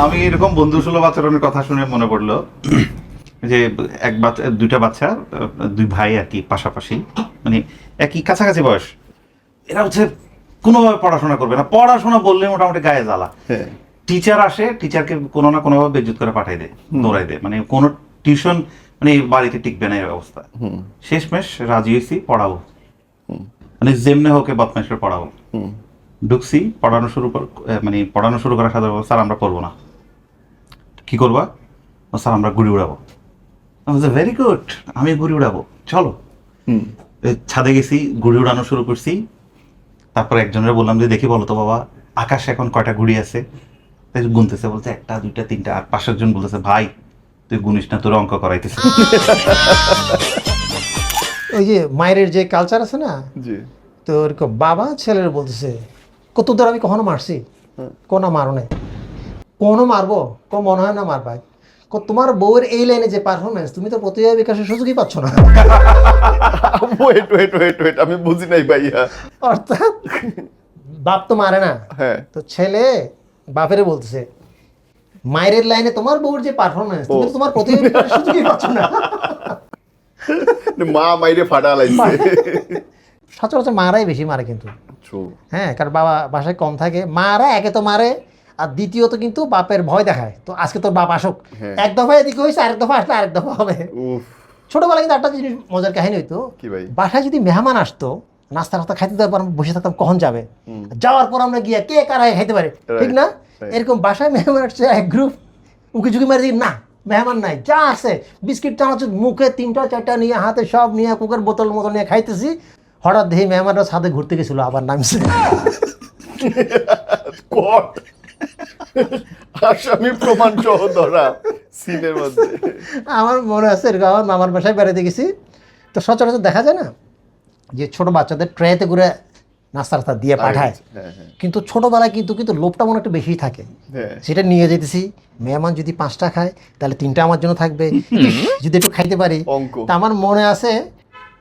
আমি এরকম বন্ধু সুলভ আচরণের কথা শুনে মনে পড়ল যে এক বাচ্চা দুইটা বাচ্চা দুই ভাই আর কি পাশাপাশি। মানে একই কাছাকাছি বয়স। এরা হচ্ছে কোনোভাবে পড়াশোনা করবে না। পড়াশোনা বললে মোটামুটি গায়ে জ্বালা। হ্যাঁ। টিচার আসে টিচারকে কোনো না কোনোভাবে বেজ্জুত করে পাঠিয়ে দেয় দৌড়াই দেয়। মানে কোনো টিউশন মানে বাড়িতে টিকবে না এই অবস্থা। শেষমেশ রাজি হয়েছি পড়াবো মানে যেমনে হোক করে পড়াবো ঢুকছি পড়ানো শুরু কর মানে পড়ানো শুরু করার সাথে স্যার আমরা পড়ব না। কি করবা? ও, স্যার আমরা গুড়ি উড়াবো। ভেরি গুড আমি গুড়ি উড়াবো চলো। ছাদে গেছি গুড়ি উড়ানো শুরু করছি। তারপর একজনের বললাম যে দেখি বলো তো বাবা আকাশে এখন কয়টা গুড়ি আছে? তাই গুনতেছে বলছে একটা দুইটা তিনটা আর পাশের জন বলতেছে ভাই তুই গুনিস না তোর অঙ্ক করাইতেছে। ওই যে মায়ের যে কালচার আছে না জি। তো এরকম বাবা ছেলের বলতেছে কত দূর আমি কখনো মারছি? কোনো মারো নাই। কোনো মারবো? কো মনে হয় না মারবা কো তোমার বউয়ের এই লাইনে যে পারফরমেন্স তুমি তো প্রতিভা বিকাশের সুযোগই পাচ্ছ না। ওয়েট ওয়েট ওয়েট ওয়েট আমি বুঝি নাই ভাইয়া। অর্থাৎ বাপ তো মারে না। হ্যাঁ। তো ছেলে বাপেরে বলতেছে মায়ের লাইনে তোমার বউর যে পারফরমেন্স তুমি তো তোমার প্রতিভা বিকাশের সুযোগই পাচ্ছ না। মা মাইরে ফাটা লাইছে। সচরাচর মারাই বেশি মারে কিন্তু. হ্যাঁ কারণ বাবা বাসায় কম থাকে। মারা একে তো মারে আর দ্বিতীয়ত কিন্তু বাপের ভয় দেখায়। তো আজকে তোর বাপ আসুক। হ্যাঁ। এক দফা এদিকে হয়েছে আরেক দফা আসলে আরেক দফা হবে। উফ। ছোটবেলায় কিন্তু একটা জিনিস মজার কাহিনী হইতো। বাসায় যদি মেহমান আসতো নাস্তা নাস্তা খাইতে দেওয়ার পর বসে থাকতাম কখন যাবে? যাওয়ার পর আমরা গিয়ে কে কারায় খাইতে পারে? ঠিক না? এরকম বাসায় মেহমান আসছে এক গ্রুপ উকি ঝুঁকি মারি না মেহমান নাই যা আছে। বিস্কিট চানাচুর মুখে তিনটা চারটা নিয়ে হাতে সব নিয়ে কুকের বোতল মতো নিয়ে খাইতেছি। হঠাৎ দেখি মেহমানরা ছাদে ঘুরতে গেছিল আবার নামছে। আসামি প্রমাণ সহ ধরা সিনের মধ্যে। আমার মনে আছে এরকম আমার মামার বাসায় বেড়াতে গেছি তো সচরাচর দেখা যায় না যে ছোট বাচ্চাদের ট্রেতে করে নাস্তা টাস্তা দিয়ে পাঠায়। হ্যাঁ হ্যাঁ। কিন্তু ছোটবেলায় কিন্তু কিন্তু লোভটা মনে একটু বেশি থাকে। হ্যাঁ। সেটা নিয়ে যেতেছি মেহমান যদি পাঁচটা খায় তাহলে তিনটা আমার জন্য থাকবে। যদি একটু খাইতে পারি। তা আমার মনে আছে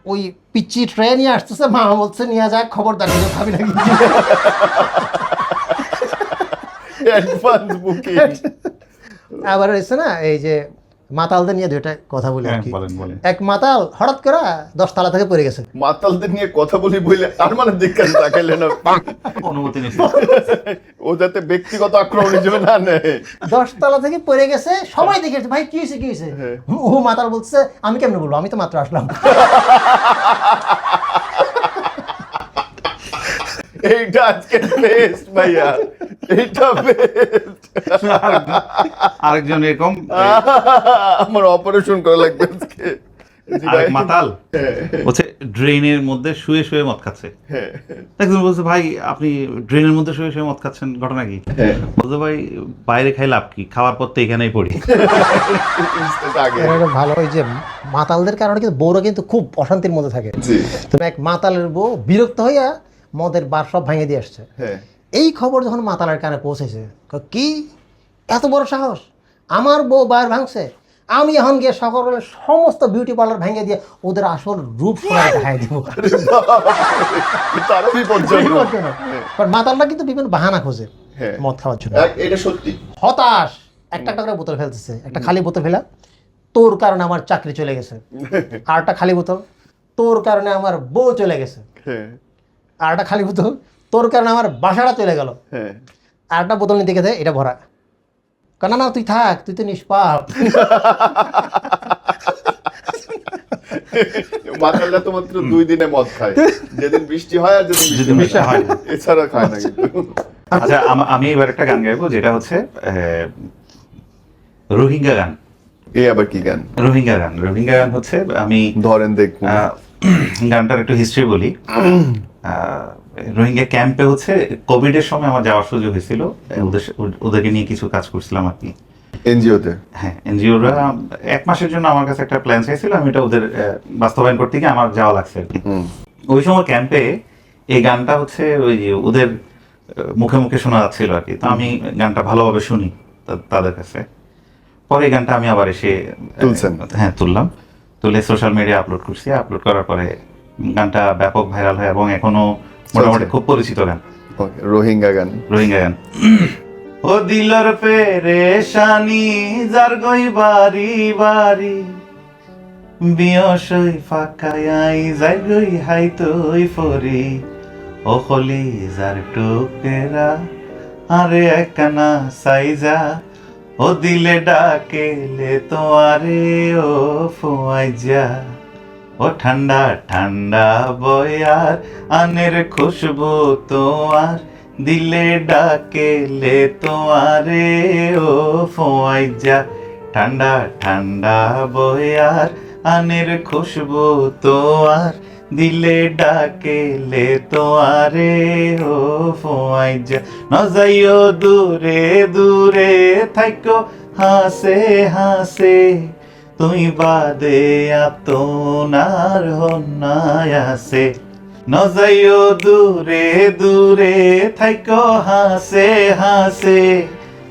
ওই পিচি ট্রে নিয়ে আসতেছে মা বলছে নিয়ে যায় খবরদার কিছু খাবি না কিন্তু। অ্যাডভান্স বুকিং আবার হয়েছে না এই যে মাতালদের নিয়ে দুইটা কথা বলি আর হ্যাঁ, কি এক মাতাল হঠাৎ করে দশ তালা থেকে পড়ে গেছে। মাতালদের নিয়ে কথা বলি বলে তার মানে দেখতে তাকাইলে না। অনুমতি ও যাতে ব্যক্তিগত আক্রমণ হিসেবে না নেয়। দশতলা থেকে পড়ে গেছে সবাই দেখেছে ভাই কি হয়েছে কি হয়েছে? হ্যাঁ। ও মাতাল বলছে আমি কেমনে বলব? আমি তো মাত্র আসলাম। এইটা আজকে বেস্ট ভাইয়া। এইটা বেস্ট আরেকজন এরকম? আমার অপারেশন করা লাগবে আজকে। মাতাল? হচ্ছে ড্রেনের মধ্যে শুয়ে শুয়ে মদ খাচ্ছে। হ্যাঁ। একজন বলছে ভাই আপনি ড্রেনের মধ্যে শুয়ে শুয়ে মদ খাচ্ছেন ঘটনা কি? হ্যাঁ। বলছে ভাই বাইরে খাই লাভ কি? খাওয়ার পর তো এখানেই পড়ি। ভালো ওই যে মাতালদের কারণে কিন্তু বউরা কিন্তু খুব অশান্তির মধ্যে থাকে। জি। তুমি এক মাতালের বউ বিরক্ত হইয়া মদের বার সব ভেঙে দিয়ে আসছে। হ্যাঁ। এই খবর যখন মাতালের কানে পৌঁছেছে কি এত বড় সাহস? আমার বউ বার ভাঙছে আমি এখন গিয়ে সকলের সমস্ত বিউটি পার্লার ভেঙে দিয়ে ওদের আসল রূপ দেখাই দিব। কারণ মাতালরা কিন্তু বিভিন্ন বাহানা খোঁজে হ্যাঁ। মদ খাওয়ার জন্য। এটা সত্যি। হতাশ! একটা একটা করে বোতল ফেলতেছে একটা খালি বোতল ফেলা তোর কারণে আমার চাকরি চলে গেছে। আর একটা খালি বোতল তোর কারণে আমার বউ চলে গেছে। হ্যাঁ। আর একটা খালি বোতল। তোর কারণে আমার বাসাটা চলে গেল। হ্যাঁ। আর একটা বোতল নিতে গেছে এটা ভরা। কেন না তুই থাক তুই তো নিষ্পাপ। মাতালরা তো মাত্র দুই দিনে মদ খায়। যেদিন বৃষ্টি হয় আর যেদিন বৃষ্টি যেদিন বৃষ্টি হয়। না। এছাড়া খায় না আচ্ছা। আমি এবার একটা গান গাইবো যেটা হচ্ছে আহ, রোহিঙ্গা গান। এই আবার কি গান? রোহিঙ্গা গান। রোহিঙ্গা গান হচ্ছে আমি ধরেন দেখুন। আহ, গানটার একটু হিস্ট্রি বলি। রোহিঙ্গা ক্যাম্পে হচ্ছে কোভিড এর সময় আমার যাওয়ার সুযোগ হয়েছিল। ওদের ওদেরকে নিয়ে কিছু কাজ করছিলাম আর কি। এনজিওতে? হ্যাঁ এনজিওরা এক মাসের জন্য আমার কাছে একটা প্ল্যান চাইছিল আমি এটা ওদের বাস্তবায়ন করতে গিয়ে আমার যাওয়া লাগছে আর কি। ওই সময় ক্যাম্পে এই গানটা হচ্ছে ওই যে ওদের মুখে মুখে শোনা যাচ্ছিল আর কি। তো আমি গানটা ভালোভাবে শুনি তাদের কাছে। পরে গানটা আমি আবার এসে তুলছেন? হ্যাঁ তুললাম। তুলে সোশ্যাল মিডিয়া আপলোড করছি। আপলোড করার পরে গানটা ব্যাপক ভাইরাল হয় এবং এখনও মোটামুটি খুব পরিচিত গান। রোহিঙ্গা গান। রোহিঙ্গা গান। ও দিলর পেরেশানি যার গই বাড়ি বাড়ি বিয়সই ফাঁকাই যাই গই হাই তুই ফরি ও হলি যার টুকেরা আরে একখানা সাইজা ও দিলে ডাকেলে তোমারে ও ফোয়াই যা ও ঠান্ডা ঠান্ডা বয়ার, আনের খুশবু তোমার দিলে ডাকেলে তোমারে ও ফোয়াই যা ঠান্ডা ঠান্ডা বয়ার, আনের খুশবু তোমার দিলে ডাকেলে তোমারে ও ফোয়াই যা ন যাইও দূরে দূরে থাইকো, হাসে হাসে। তুই বাদে আপনার হন্যায় আছে। ন যাইও দূরে দূরে থাইকো, হাসে হাসে।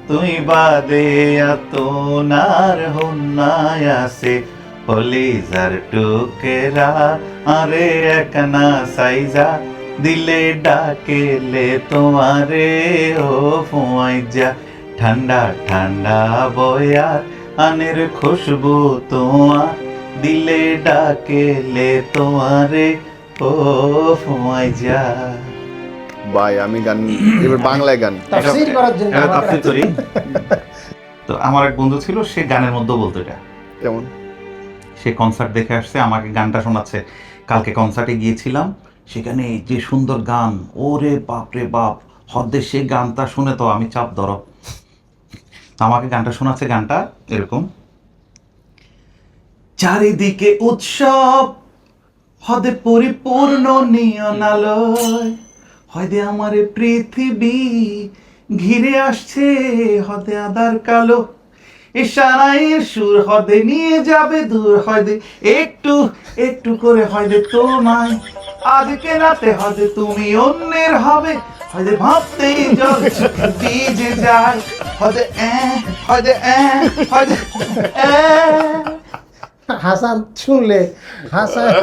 তুই বাদে আপনার হন্যায় আছে। হলিজার টুকেরা, আরে একনা সাইজা। দিলে ডাকেলে তোমারে, ও ফুয়াইজা। ঠান্ডা ঠান্ডা বয়ার আনের খুশবু তোমার দিলে ডাকেলে তোমারে ও ফুয়াইজা ভাই আমি গান এবার বাংলায় গান। তাফসীর করার জন্য তাফসীর করি। তো আমার এক বন্ধু ছিল সে গানের মধ্যে বলতো এটা। কেমন? সে কনসার্ট দেখে আসছে আমাকে গানটা শোনাচ্ছে। কালকে কনসার্টে গিয়েছিলাম সেখানে যে সুন্দর গান ওরে বাপ রে বাপ হদ্দে সে গানটা শুনে তো আমি চাপ ধরো। আমাকে গানটা শোনাচ্ছে, গানটা এরকম। চারিদিকে উৎসব, হদে পরিপূর্ণ নিয়নালয় হয়দে আমার পৃথিবী ঘিরে আসছে, হদে আদার কালো। ইশারায়ের সুর, হদে নিয়ে যাবে দূর হয়দে একটু একটু করে, হয়দে তোমায়। আজকে রাতে হয়দে তুমি অন্যের হবে ভাবতেই ভিজে যায় এ এ এ। হাসান শুনলে হাসান।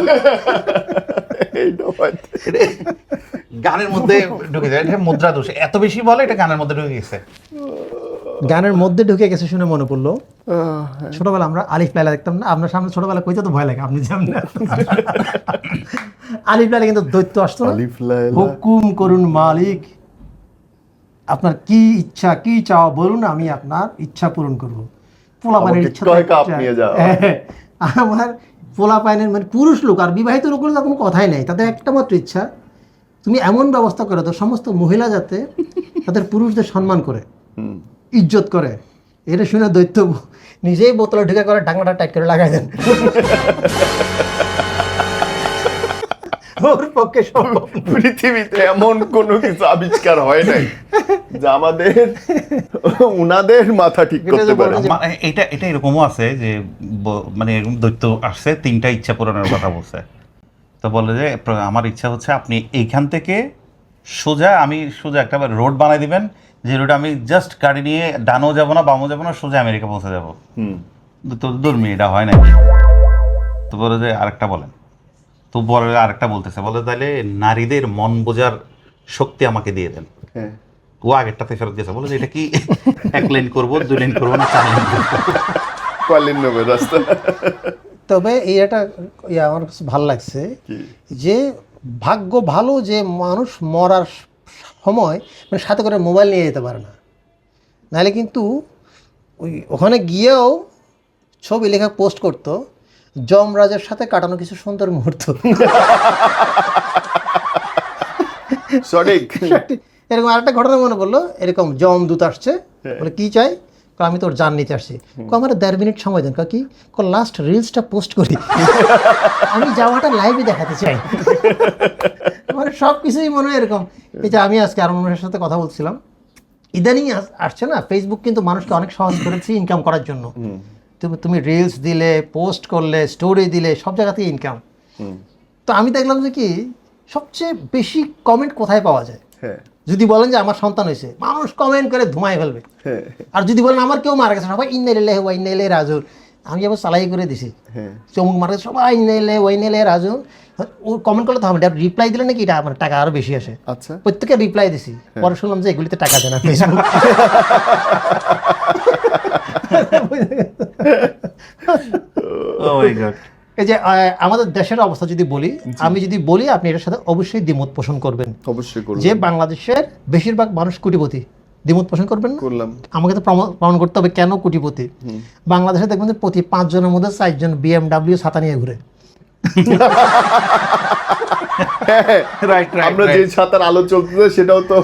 গানের মধ্যে ঢুকে যায় এটা মুদ্রা দোষ। এত বেশি বলে এটা গানের মধ্যে ঢুকে গেছে। গানের মধ্যে ঢুকে গেছে শুনে মনে পড়ল। ছোটবেলা আমরা আলিফ লাইলা দেখতাম না আপনার সামনে ছোটবেলা কইতে তো ভয় লাগে আপনি যেমন আলিফ লাইলা কিন্তু দৈত্য আসতো আলিফ লায়লা। হুকুম করুন মালিক আপনার কি ইচ্ছা কি চাও বলুন আমি আপনার ইচ্ছা পূরণ করব। পোলা পাইনের আমাকে ইচ্ছা আমার পোলা পাইনের মানে পুরুষ লোক আর বিবাহিত লোকের তো কোনো কথাই নেই তাদের একটা মাত্র ইচ্ছা তুমি এমন ব্যবস্থা করে দাও সমস্ত মহিলা যাতে তাদের পুরুষদের সম্মান করে। ইজ্জত করে। এটা শুনে দৈত্য নিজেই বোতলে ঢুকে করে ঢাকনাটা টাইট করে লাগাই দেন। ওর পক্ষে সম্ভব পৃথিবীতে এমন কোনো কিছু আবিষ্কার হয় নাই যা আমাদের উনাদের মাথা ঠিক করতে পারে। এটা এটা এরকমও আছে যে মানে এরকম দৈত্য আসছে তিনটা ইচ্ছা পূরণের কথা বলছে। তো বলে যে আমার ইচ্ছা হচ্ছে আপনি এইখান থেকে সোজা আমি সোজা একটা রোড বানাই দিবেন যে রোড আমি জাস্ট গাড়ি নিয়ে ডানও যাব না বামও যাব না সোজা আমেরিকা পৌঁছে যাব। হুম। তো দুর্মি এটা হয় না তো বলে যে আরেকটা বলেন। তো বলে আরেকটা বলতেছে বলে তাহলে নারীদের মন বোঝার শক্তি আমাকে দিয়ে দেন। হ্যাঁ। ও আগেরটাতে ফেরত গেছে বলে যে এটা কি? এক লাইন করব দুই লাইন করব না চার লাইন করব? কলিন নবের রাস্তা। তবে এই একটা ইয়ে আমার কাছে ভালো লাগছে যে ভাগ্য ভালো যে মানুষ মরার সময় মানে সাথে করে মোবাইল নিয়ে যেতে পারে না। নাহলে কিন্তু ওই ওখানে গিয়েও ছবি লেখা পোস্ট করতো যমরাজের সাথে কাটানো কিছু সুন্দর মুহূর্ত। সঠিক। এরকম আরেকটা ঘটনা মনে পড়ল এরকম জম দূত আসছে বলে কি চাই? আমি তোর জান নিতে আসছি। কয়, আমার দেড় মিনিট সময় দেন। কয়, কি? লাস্ট রিলসটা পোস্ট করি। আমি যাওয়াটা লাইভে দেখাতে চাই। মানে সব কিছুই মনে হয় এরকম। এই যে আমি আজকে আর মানুষের সাথে কথা বলছিলাম। ইদানিং আসছে না ফেসবুক কিন্তু মানুষকে অনেক সহজ করেছে ইনকাম করার জন্য। তুমি তুমি রিলস দিলে পোস্ট করলে স্টোরি দিলে সব জায়গাতেই ইনকাম তো আমি দেখলাম যে কি সবচেয়ে বেশি কমেন্ট কোথায় পাওয়া যায়? হ্যাঁ। যদি বলেন যে আমার সন্তান হয়েছে মানুষ কমেন্ট করে ধুমাই ফেলবে। হ্যাঁ। আর যদি বলেন আমার কেউ মারা গেছে সবাই ইন্নাইলে ওয়া ইন্নাইলে রাজুর আমি আবার চালাই করে দিছি। হ্যাঁ। চমুক মারা গেছে সবাই ইন্নাইলে ওয়া ইন্নাইলে রাজুর ও কমেন্ট করলে তো হবে না রিপ্লাই দিলে নাকি এটা মানে টাকা আরও বেশি আসে? আচ্ছা। প্রত্যেকে রিপ্লাই দিছি। পরে শুনলাম যে এগুলিতে টাকা দেয় না ফেসবুক ও মাই গড এই যে আমাদের দেশের অবস্থা যদি বলি আমি যদি বলি আপনি এটার সাথে অবশ্যই দ্বিমত পোষণ করবেন। অবশ্যই যে বাংলাদেশের বেশিরভাগ মানুষ কোটিপতি দ্বিমত পোষণ করবেন করলাম। আমাকে তো প্রমাণ করতে হবে কেন কোটিপতি। বাংলাদেশে দেখবেন যে প্রতি পাঁচজনের মধ্যে চারজন বিএমডাব্লিউ ছাতা নিয়ে ঘুরে। রাইট রাইট আমরা যে ছাতার আলো চলতেছে সেটাও তো